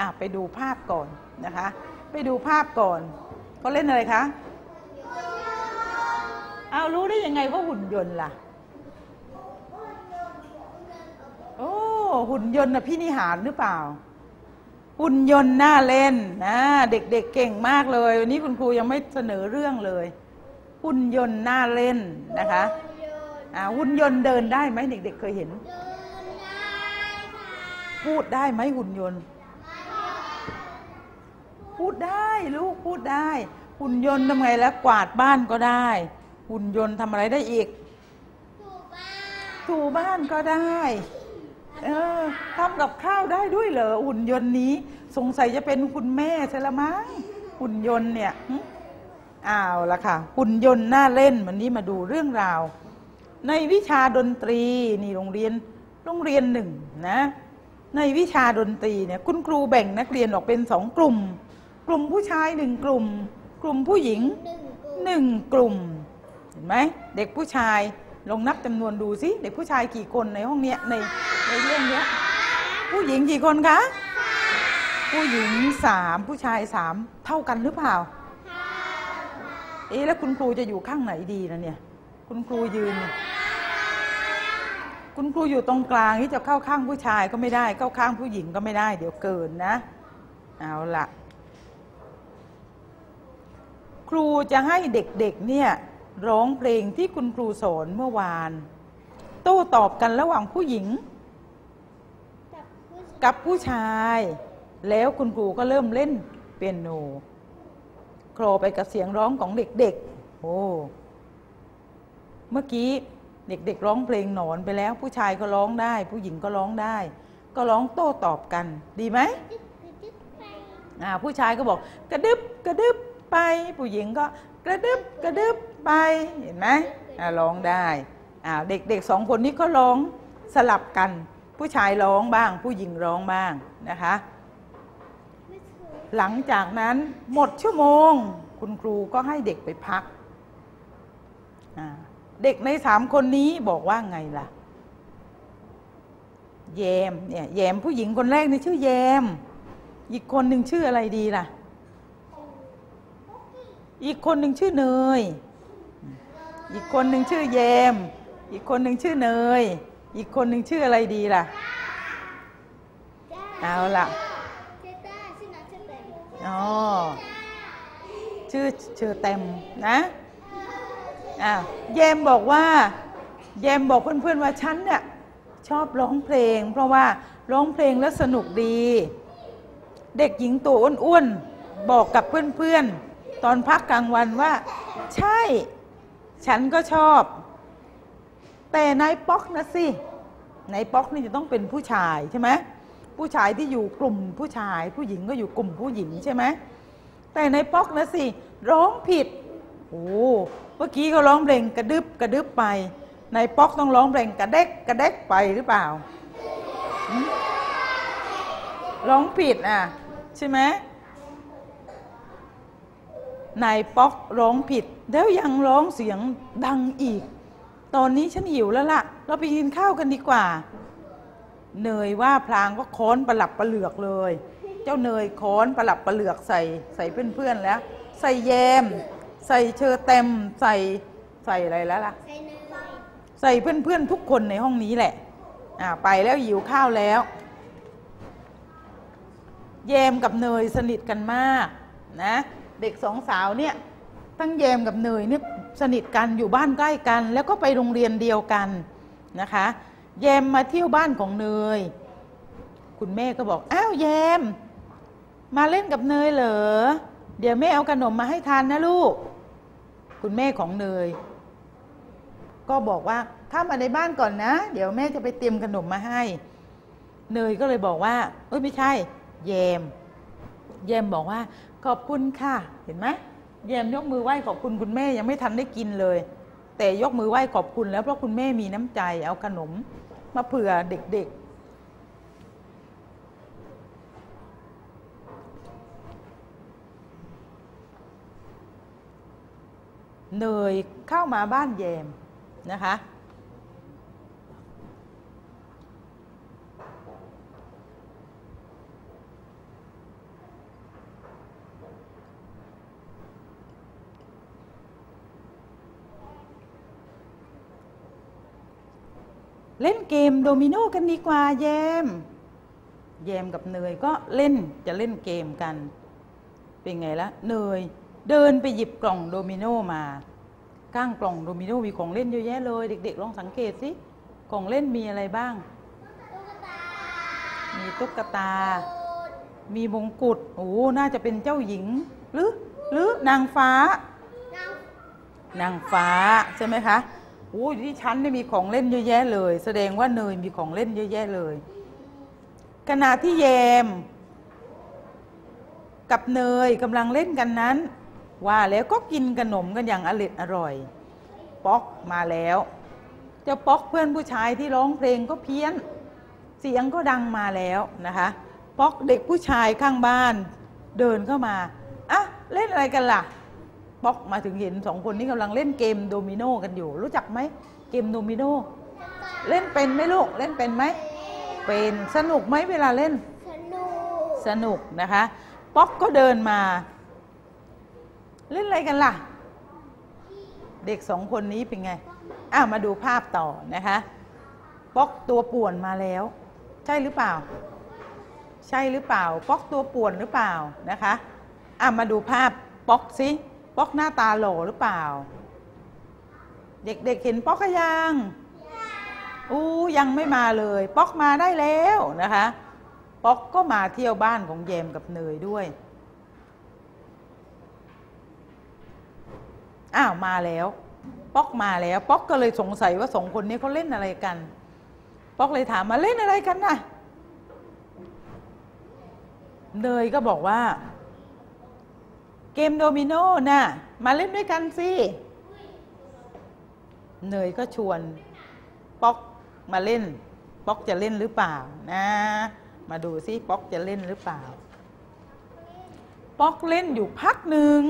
อะไปดูภาพก่อนนะคะ ไปดูภาพก่อนเขาเล่นอะไรคะเอารู้ได้ยังไงว่าหุ่นยนต์ล่ะ โอ้หุ่นยนต์นะพี่นิหารหรือเปล่า หุ่นยนต์น่าเล่นนะเด็กๆเเก่งมากเลย วันนี้คุณครูยังไม่เสนอเรื่องเลย หุ่นยนต์น่าเล่นนะคะอ่าหุ่นยนต์เดินได้ไหมเด็กๆเคยเห็น พูดได้ไหมหุ่นยนต์ ได้ลูกพูดได้ หุ่นยนต์ทำไงแล้วกวาดบ้านก็ได้ หุ่นยนต์ทำอะไรได้อีกถูบ้านก็ได้ เออทำกับข้าวได้ด้วยเหรอหุ่นยนต์นี้ สงสัยจะเป็นคุณแม่ใช่ละมั้งหุ่นยนต์เนี่ยอ้าวละค่ะ หุ่นยนต์น่าเล่นวันนี้มาดูเรื่องราว ในวิชาดนตรีนี่โรงเรียนโรงเรียนหนึ่งนะ ในวิชาดนตรีเนี่ยคุณครูแบ่งนักเรียนออกเป็นสองกลุ่ม กลุ่มผู้ชายหนึ่งกลุ่ม กลุ่มผู้หญิงหนึ่งกลุ่ม เห็นไหมเด็กผู้ชายลองนับจำนวนดูสิเด็กผู้ชายกี่คนในห้องเนี้ยในในเรื่องเนี้ยผู้หญิงกี่คนคะผู้หญิงสามผู้ชายสามเท่ากันหรือเปล่าเอ๊ะแล้วคุณครูจะอยู่ข้างไหนดีนะเนี่ย คุณครูยืนเนี่ยคุณครูอยู่ตรงกลางที่จะเข้าข้างผู้ชายก็ไม่ได้ เข้าข้างผู้หญิงก็ไม่ได้ เดี๋ยวเกินนะ เอาละ ครูจะให้เด็กๆเนี่ยร้องเพลงที่คุณครูสอนเมื่อวาน โต้ตอบกันระหว่างผู้หญิง กับผู้ชาย แล้วคุณครูก็เริ่มเล่นเปียโนโครไปกับเสียงร้องของเด็กๆ โอ้ เมื่อกี้เด็กๆร้องเพลงหนอนไปแล้ว ผู้ชายก็ร้องได้ ผู้หญิงก็ร้องได้ ก็ร้องโต้ตอบกัน ดีไหมอ่าผู้ชายก็บอก กระดึบกระดึบ ไปผู้หญิงก็กระดึบกระดึบไปเห็นไหมร้องได้เด็กๆสองคนนี้ก็ร้องสลับกัน ผู้ชายร้องบ้าง ผู้หญิงร้องบ้างนะคะ หลังจากนั้นหมดชั่วโมง คุณครูก็ให้เด็กไปพัก เด็กในสามคนนี้บอกว่าไงล่ะ แยมเนี่ยแยมผู้หญิงคนแรกนี่ชื่อแยม อีกคนหนึ่งชื่ออะไรดีล่ะ อีกคนหนึ่งชื่อเนย อีกคนหนึ่งชื่อแยม อีกคนหนึ่งชื่อเนย อีกคนหนึ่งชื่ออะไรดีล่ะ เอาล่ะอ๋อชื่อเชอเต็มนะอ่าแยมบอกว่าแยมบอกเพื่อนๆว่าฉันเนี่ยชอบร้องเพลง เพราะว่าร้องเพลงแล้วสนุกดี เด็กหญิงตัวอ้วนๆบอกกับเพื่อนๆ ตอนพักกลางวันว่า ใช่ ฉันก็ชอบ แต่นายป๊อกนะสินายป๊อกนี่จะต้องเป็นผู้ชายใช่ไหมผู้ชายที่อยู่กลุ่มผู้ชาย ผู้หญิงก็อยู่กลุ่มผู้หญิงใช่ไหมแต่ในป๊อกนะสิร้องผิดโอ้เมื่อกี้เขาร้องเพลงกระดึบกระดึบไปในป๊อกต้องร้องเพลงกระเด็กกระเด็กไปหรือเปล่าร้องผิดอะ ใช่ไหม นายป๊อกร้องผิด แล้วยังร้องเสียงดังอีก ตอนนี้ฉันหิวแล้วล่ะ เราไปกินข้าวกันดีกว่า เนยว่าพลางก็ค้อนประหลับประเหลือกเลย เจ้าเนยค้อนประหลับประเหลือกใส่ใส่เพื่อนๆแล้ว ใส่แยม ใส่เชอเต็มใส่ใส่อะไรแล้วล่ะ ใส่เพื่อนๆทุกคนในห้องนี้แหละอ่าไปแล้วหิวข้าวแล้ว แยมกับเนยสนิทกันมากนะ เด็กสองสาวเนี่ยทั้งแยมกับเนยเนี่ยสนิทกันอยู่บ้านใกล้กัน แล้วก็ไปโรงเรียนเดียวกันนะคะแยมมาเที่ยวบ้านของเนย คุณแม่ก็บอกอ้าวแยม มาเล่นกับเนยเหรอเดี๋ยวแม่เอาขนมมาให้ทานนะลูก คุณแม่ของเนย ก็บอกว่าเข้ามาในบ้านก่อนนะ เดี๋ยวแม่จะไปเตรียมขนมมาให้ เนยก็เลยบอกว่า เอ้ยไม่ใช่ แยม แยมบอกว่า ขอบคุณค่ะ เห็นไหมแยมยกมือไหว้ขอบคุณคุณแม่ยังไม่ทันได้กินเลย แต่ยกมือไหว้ขอบคุณแล้วเพราะคุณแม่มีน้ำใจเอาขนม มาเผื่อเด็กๆ เนยเข้ามาบ้านแยมนะคะ เล่นเกมโดมิโนกันดีกว่าแยม แยมกับเนยก็เล่นจะเล่นเกมกัน เป็นไงละเนยเดินไปหยิบกล่องโดมิโนมาข้างกล่องโดมิโนมีของเล่นเยอะแยะเลย เด็กๆลองสังเกตสิของเล่นมีอะไรบ้าง มีตุ๊กตา มีมงกุฎโอ้น่าจะเป็นเจ้าหญิง หรือ หรือนางฟ้า นางฟ้าใช่ไหมคะโอ้ยที่ชั้นนี่มีของเล่นเยอะแยะเลย แสดงว่าเนยมีของเล่นเยอะแยะเลย ขณะที่แยม กับเนยกำลังเล่นกันนั้น ว่าแล้วก็กินขนมกันอย่างอร่อยอร่อย ป๊อกมาแล้วเจ้าป๊อกเพื่อนผู้ชายที่ร้องเพลงก็เพี้ยน เสียงก็ดังมาแล้วนะคะป๊อกเด็กผู้ชายข้างบ้านเดินเข้ามาอะเล่นอะไรกันล่ะ ป๊อกมาถึงเห็นสองคนนี้กำลังเล่นเกมโดมิโนกันอยู่ รู้จักไหมเกมโดมิโนเล่นเป็นไหมลูกเล่นเป็นไหมเป็นสนุกไหมเวลาเล่น สนุกสนุกนะคะป๊อกก็เดินมา เล่นอะไรกันล่ะ เด็กสองคนนี้เป็นไงอะมาดูภาพต่อนะคะป๊อกตัวป่วนมาแล้ว ใช่หรือเปล่า ใช่หรือเปล่า ป๊อกตัวป่วนหรือเปล่านะคะอะมาดูภาพป๊อกสิ ป๊อกหน้าตาโหลหรือเปล่า เด็กๆเห็นป๊อกยังอู้ยังไม่มาเลย ป๊อกมาได้แล้วนะคะ ป๊อกก็มาเที่ยวบ้านของเยมกับเนยด้วยอ้าวมาแล้วป๊อกมาแล้ว ป๊อกก็เลยสงสัยว่าสองคนนี้เขาเล่นอะไรกัน ป๊อกเลยถามมาเล่นอะไรกันน่ะเนยก็บอกว่า เกมโดมิโนน่ะ มาเล่นด้วยกันสิ เนยก็ชวน ป๊อกมาเล่น ป๊อกจะเล่นหรือเปล่านะ มาดูซิป๊อกจะเล่นหรือเปล่า ป๊อกเล่นอยู่พักหนึ่ง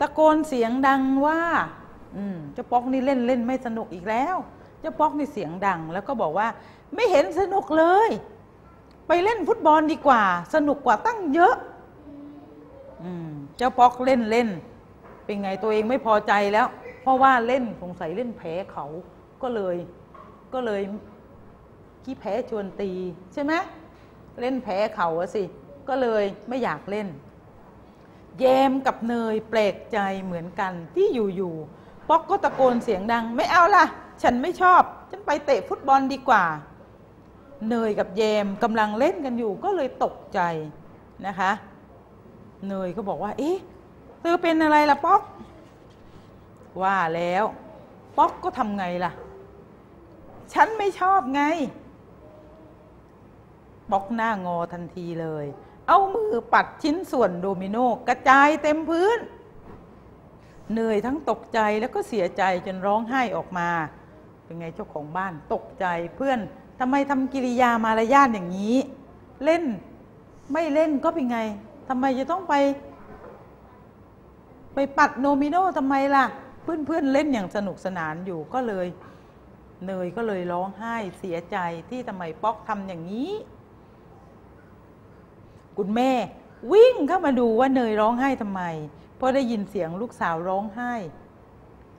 ตะโกนเสียงดังว่า อืมเจ้าป๊อกนี่เล่นเล่นไม่สนุกอีกแล้ว เจ้าป๊อกนี่เสียงดัง แล้วก็บอกว่า ไม่เห็นสนุกเลย ไปเล่นฟุตบอลดีกว่า สนุกกว่าตั้งเยอะอืมเจ้าป๊อกเล่นเล่น เป็นไงตัวเองไม่พอใจแล้ว เพราะว่าเล่นสงสัยเล่นแพ้เขาก็เลย ก็เลยขี้แพ้ชวนตีใช่ไหมเล่นแพ้เขาสิ ก็เลยไม่อยากเล่น แยมกับเนยแปลกใจเหมือนกันที่อยู่ๆป๊อกก็ตะโกนเสียงดัง ไม่เอาล่ะ ฉันไม่ชอบ ฉันไปเตะฟุตบอลดีกว่า เนยกับแยมกำลังเล่นกันอยู่ก็เลยตกใจนะคะ เนยก็บอกว่า เอ๊ะเธอเป็นอะไรล่ะป๊อก ว่าแล้วป๊อกก็ทำไงล่ะ ฉันไม่ชอบไง ป๊อกหน้างอทันทีเลย เอามือปัดชิ้นส่วนโดมิโนกระจายเต็มพื้นเหนื่อยทั้งตกใจแล้วก็เสียใจจนร้องไห้ออกมา เป็นไงเจ้าของบ้านตกใจเพื่อน ทำไมทำกิริยามารยาทอย่างนี้ เล่นไม่เล่นก็เป็นไงทำไมจะต้องไป ไปปัดโนมิโนทำไมล่ะ เพื่อนเพื่อนๆเล่นอย่างสนุกสนานอยู่ก็เลย เนยก็เลยร้องไห้เสียใจที่ทำไมป๊อกทำอย่างนี้ คุณแม่ วิ่งเข้ามาดูว่าเนยร้องไห้ทำไม เพราะได้ยินเสียงลูกสาวร้องไห้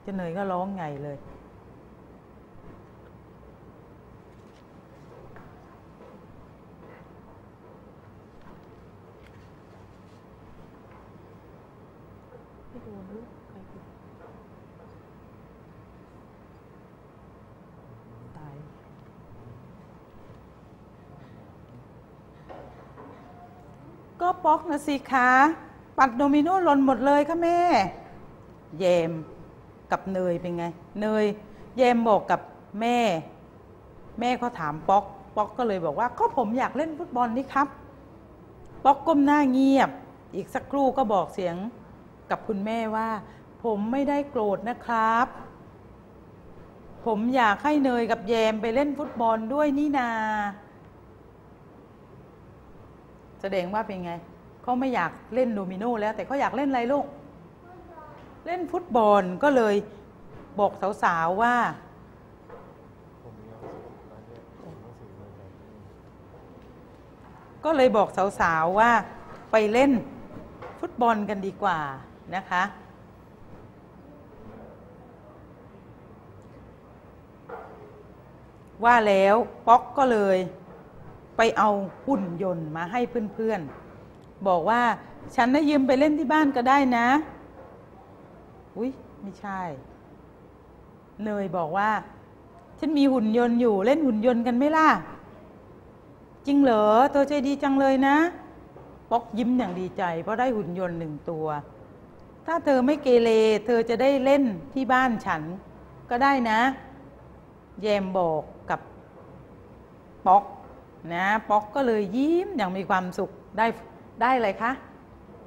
เจะเนยก็ร้องไงเลย ไม่โดนลูกใครผิดตาย ก็ ป๊อกนะสิคะ ปัดโดมิโนหล่นหมดเลยค่ะแม่แยมกับเนยเป็นไง เนยแยมบอกกับแม่ แม่เขาถามป๊อก ป๊อกก็เลยบอกว่าก็ผมอยากเล่นฟุตบอลนี่ครับ ป๊อกก้มหน้าเงียบ อีกสักครู่ก็บอกเสียงกับคุณแม่ว่า ผมไม่ได้โกรธนะครับ ผมอยากให้เนยกับแยมไปเล่นฟุตบอลด้วยนี่นา แสดงว่าเป็นไงเขาไม่อยากเล่นโดมิโนแล้ว แต่เขาอยากเล่นอะไรลูก เล่นฟุตบอลก็เลยบอกสาวๆว่าก็เลยบอกสาวๆว่าไปเล่นฟุตบอลกันดีกว่านะคะ ว่าแล้วป๊อกก็เลย ไปเอาหุ่นยนต์มาให้เพื่อนๆ บอกว่าฉันนะยืมไปเล่นที่บ้านก็ได้นะ อุ้ยไม่ใช่ เนยบอกว่า ฉันมีหุ่นยนต์อยู่เล่นหุ่นยนต์กันไหมล่ะ จริงเหรอเธอใจดีจังเลยนะ ป๊อกยิ้มอย่างดีใจ เพราะได้หุ่นยนต์หนึ่งตัว ถ้าเธอไม่เกเรเธอจะได้เล่นที่บ้านฉันก็ได้นะ แยมบอกกับป๊อก นะป๊อกก็เลยยิ้มอย่างมีความสุขได้ได้อะไรคะ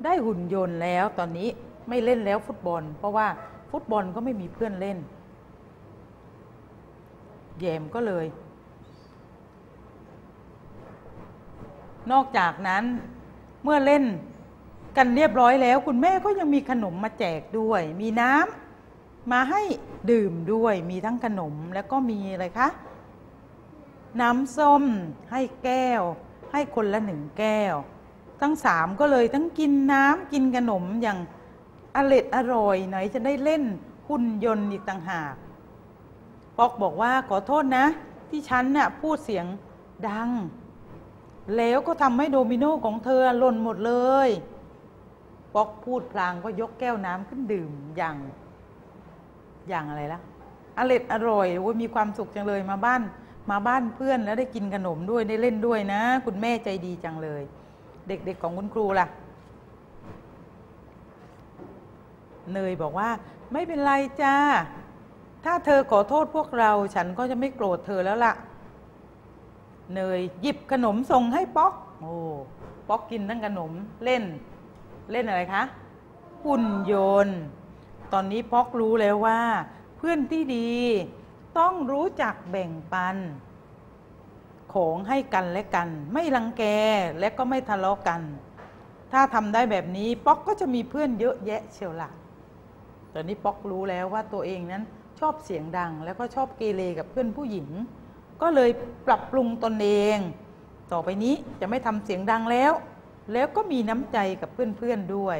ได้หุ่นยนต์แล้วตอนนี้ไม่เล่นแล้วฟุตบอล เพราะว่าฟุตบอลก็ไม่มีเพื่อนเล่นแยมก็เลย นอกจากนั้นเมื่อเล่นกันเรียบร้อยแล้ว คุณแม่ก็ยังมีขนมมาแจกด้วย มีน้ำมาให้ดื่มด้วย มีทั้งขนมแล้วก็มีอะไรคะ น้ำส้มให้แก้ว ให้คนละหนึ่งแก้ว ทั้งสามก็เลยทั้งกินน้ำกินขนมอย่างอร็ดอร่อยไหนจะได้เล่นหุ่นยนต์อีกต่างหากปอกบอกว่าขอโทษนะ ที่ฉันน่ะพูดเสียงดัง แล้วก็ทำให้โดมิโนของเธอหล่นหมดเลยป๊อกพูดพลางก็ยกแก้วน้ำขึ้นดื่มอย่าง อย่างอะไรละอร่อยอร่อยโอ้ยมีความสุขจังเลยมาบ้าน มาบ้านเพื่อนแล้วได้กินขนมด้วยได้เล่นด้วยนะ คุณแม่ใจดีจังเลย เด็กๆของคุณครูล่ะ เนยบอกว่า ไม่เป็นไรจ้าถ้าเธอขอโทษพวกเรา ฉันก็จะไม่โกรธเธอแล้วล่ะ เนยหยิบขนมส่งให้ป๊อก โอ้ป๊อกกินทั้งขนมเล่น เล่นอะไรคะหุ่นยนต์ ตอนนี้ป๊อกรู้แล้วว่า เพื่อนที่ดี ต้องรู้จักแบ่งปัน ของให้กันและกัน ไม่รังแกและก็ไม่ทะเลาะกัน ถ้าทำได้แบบนี้ป๊อกก็จะมีเพื่อนเยอะแยะเชียวละตอนนี้ป๊อกรู้แล้วว่าตัวเองนั้นชอบเสียงดัง แล้วก็ชอบเกเรกับเพื่อนผู้หญิง ก็เลยปรับปรุงตนเอง ต่อไปนี้จะไม่ทำเสียงดังแล้ว แล้วก็มีน้ำใจกับเพื่อนๆด้วย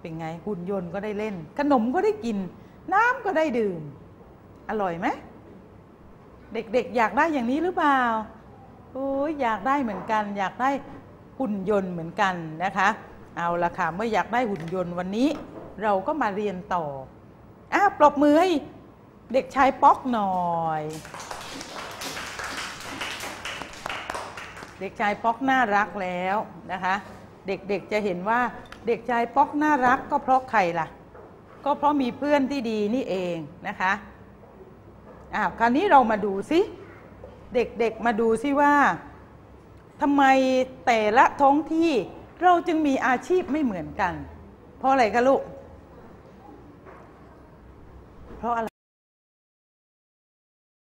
เป็นไงหุ่นยนต์ก็ได้เล่น ขนมก็ได้กิน น้ำก็ได้ดื่ม อร่อยไหมเด็กๆ อยากได้อย่างนี้หรือเปล่าโอ้ยอยากได้เหมือนกัน อยากได้หุ่นยนต์เหมือนกันนะคะ เอาละค่ะเมื่ออยากได้หุ่นยนต์วันนี้ เราก็มาเรียนต่ออะปรบมือให้เด็กชายป๊อกหน่อย เด็กชายป๊อกน่ารักแล้วนะคะ เด็กๆจะเห็นว่าเด็กชายป๊อกน่ารักก็เพราะใครล่ะ ก็เพราะมีเพื่อนที่ดีนี่เองนะคะ อ้าวคราวนี้เรามาดูซิเด็กๆมาดูซิว่าทำไมแต่ละท้องที่เราจึงมีอาชีพไม่เหมือนกัน เพราะอะไรคะลูก เพราะอะไร